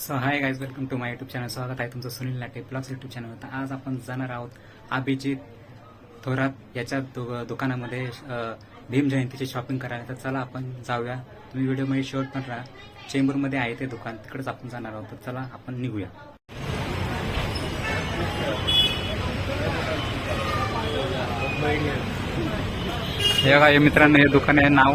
So hi guys welcome to my YouTube channel स्वागत आहे तुमचं Sunil Late plus YouTube channel आज आपण जाणार आहोत अभिजित थोरात याच्या दु- दुकानामध्ये भीम जयंतीची शॉपिंग करायला. तर चला आपण जाऊया. तुम्ही व्हिडिओमध्ये शॉर्ट पण राहा. चेंबूरमध्ये आहे ते दुकान. तिकडेच आपण जाणार आहोत. तर चला आपण निघूया. हे हे मित्रांनो हे दुकान आहे नाव.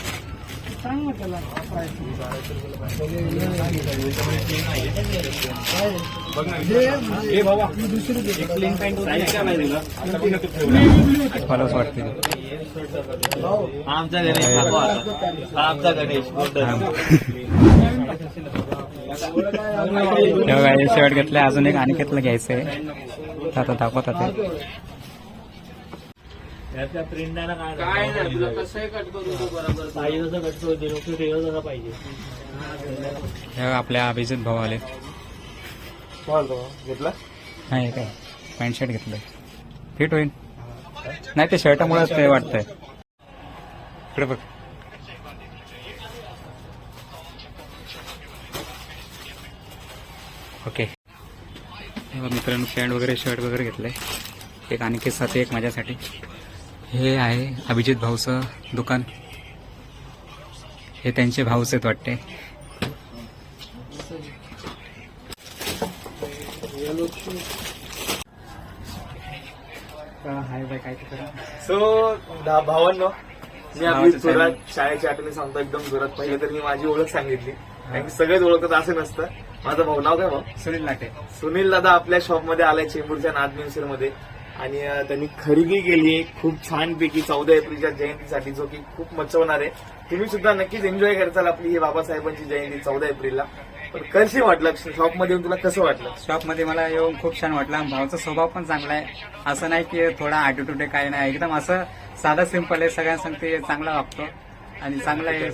वाटते आमचा गणेश ठाकूर. हा आमचा गणेश गोल्डन. हे बघा हे अजून एक अनिकेतला घ्यायचंय आता दाखवतात ते यातल्या प्रिंट आहे ना काय नाही तुला कसं कट करू तो बरोबर. पाहिजे तसं कट करू दे नको ठेव तसं पाहिजे. हे आपल्या अभिजित भाऊ आले घेतला? नाही हे काय? पॅन्ट शर्ट घेतलंय फिट होईल. नाही ते शर्टामुळेच ते वाटतंय. इकडे बघ. ओके. हे बघ मित्रांनो पॅन्ट वगैरे शर्ट वगैरे घेतलंय. एक अनिकेतसाठी एक माझ्यासाठी. हे आहे अभिजित भाऊचं दुकान. हे त्यांचे भाऊच आहेत वाटते. हाय बाय काय ते करा? सो दा- भावांनो मी आपली जोरात. शाळेची आठवणी सांगतो एकदम जोरात. पहिले तर मी माझी ओळख सांगितली. कारण की सगळेच ओळखतात असं नसतं. माझं भाऊ नाव काय भाऊ? सुनील लाटे सुनील दादा आपल्या शॉपमध्ये आलाय चेंबूरच्या नाथ मिन्सरमध्ये आणि त्यांनी खरेदी केली आहे. खूप छान पैकी चौदा एप्रिलच्या जयंतीसाठी जो की खूप मचवणार आहे. तुम्ही सुद्धा नक्कीच एन्जॉय करताल आपली ही बाबासाहेबांची जयंती चौदा एप्रिलला. पण कशी वाटलं? शॉपमध्ये येऊन तुला कसं वाटलं? शॉपमध्ये मला येऊन खूप छान वाटलं. भाऊचा स्वभाव पण चांगला आहे. असं नाही की थोडा ऍटिट्यूड आहे काय नाही. एकदम असं साधा सिंपल आहे. सगळ्यांसंगते चांगला वागतो. आणि चांगला आहे.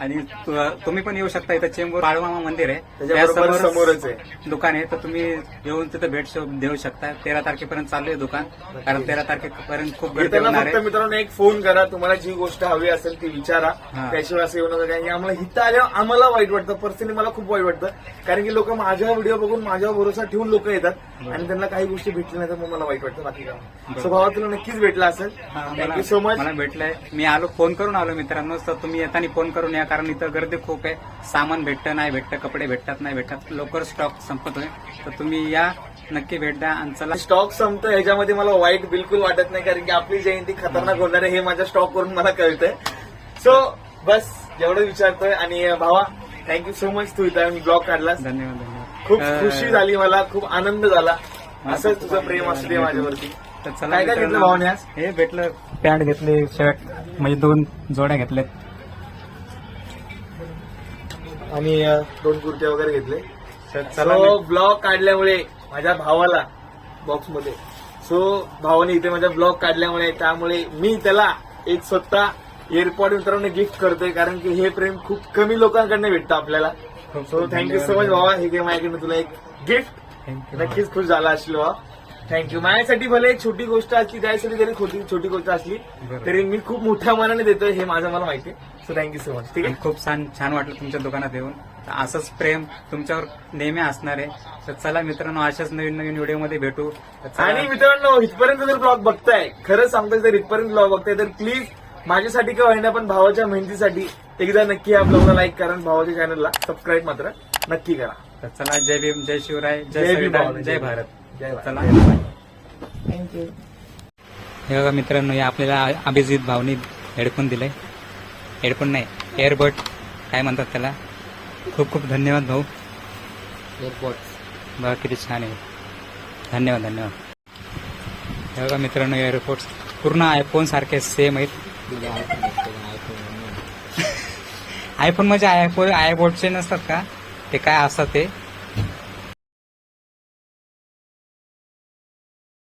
आणि तु- तुम्ही पण येऊ शकता इथं चेंबूर बाळूमामा मंदिर आहे. त्याच्याबरोबर त्यासमोर समोरच आहे. दुकान आहे. तर तुम्ही येऊन तिथं भेट शो- देऊ शकता. तेरा तारखेपर्यंत चालू आहे दुकान. कारण तेरा तारखेपर्यंत खूप गर्दी येताना होणार फक्त आहे. मित्रांनो एक फोन करा. तुम्हाला जी गोष्ट हवी असेल ती विचारा. हा. त्याशिवाय असं येऊ नका. कारण की आम्हाला हिथं आल्यावर आम्हाला वाईट वाटतं. पर्सनली मला खूप वाईट वाटतं. कारण की लोक माझ्या व्हिडिओ बघून माझ्यावर भरोसा ठेवून लोक येतात. आणि त्यांना काही गोष्टी भेटल्या नाही तर मग मला वाईट वाटतं. बाकी काय सो भावा तुला नक्कीच भेटला असेल. हा, थँक्यू सो मच मला भेटलंय. मी आलो फोन करून आलो मित्रांनो. तर तुम्ही येताना फोन करून या. कारण इथं गर्दी खूप आहे. सामान भेटतं नाही भेटतं कपडे भेटतात नाही भेटतात. लवकर स्टॉक संपत होईल तर तुम्ही या नक्की भेट द्या आणि चला. स्टॉक संपतं ह्याच्यामध्ये मला वाईट बिलकुल वाटत नाही कारण की आपली जयंती खतरनाक होणार आहे हे माझ्या स्टॉक वरून मला कळतंय. सो बस एवढं विचारतोय. आणि भावा थँक्यू सो मच तू इथं ब्लॉग काढलास. धन्यवाद धन्यवाद. खूप खुशी झाली मला खूप आनंद झाला. असंच तुझं प्रेम असू दे माझ्यावरती. तर चला काय काय घेतलं भावाने आज? हे भेटलं. पॅन्ट घेतले शर्ट म्हणजे दोन जोड्या घेतल्यात आणि दोन कुर्ते वगैरे घेतले. सो ब्लॉग काढल्यामुळे माझ्या भावाला बॉक्समध्ये सो भावाने इथे माझा ब्लॉग काढल्यामुळे त्यामुळे मी त्याला एक स्वतः एअरपॉड मित्रांनो गिफ्ट करतोय कारण की हे प्रेम खूप कमी लोकांकडनं भेटतं आपल्याला. So thank you so. मच भावा. हे घे माझ्याकडनं तुला एक गिफ्ट. नक्कीच खुश झाला असलो भावा. थँक्यू माझ्यासाठी भले एक छोटी गोष्ट असली त्यासाठी जरी छोटी छोटी गोष्ट असली. तरी मी खूप मोठ्या मनाने देतोय हे माझं मला माहिती आहे. सो थँक्यू सो मच ठीक आहे? खूप छान छान वाटलं तुमच्या दुकानात येऊन. असंच प्रेम तुमच्यावर नेहमी असणार आहे. तर चला मित्रांनो अशाच नवीन नवीन व्हिडिओमध्ये भेटू. आणि मित्रांनो इथपर्यंत जर ब्लॉग बघताय खरंच सांगतोय जर इथपर्यंत ब्लॉग बघताय तर प्लीज माझ्यासाठी किंवा होईना पण भावाच्या मेहनतीसाठी एकदा नक्की या ब्लॉगला लाईक करा भावाच्या चॅनलला सबस्क्राईब मात्र नक्की करा. तर चला जय भीम जय शिवराय जय जय भारत. चला. हे बघा मित्रांनो हे आपल्याला अभिजित भावनी हेडफोन दिले हेडफोन नाही एअरबड काय म्हणतात त्याला? खूप खूप धन्यवाद भाऊ. बघा किती छान आहे. धन्यवाद धन्यवाद. हे बघा मित्रांनो एअरपोर्ट्स पूर्ण आयफोन सारखे सेम आहेत. आयफोन म्हणजे आयफोन आयपोर्टचे नसतात का? ते काय असतात ते?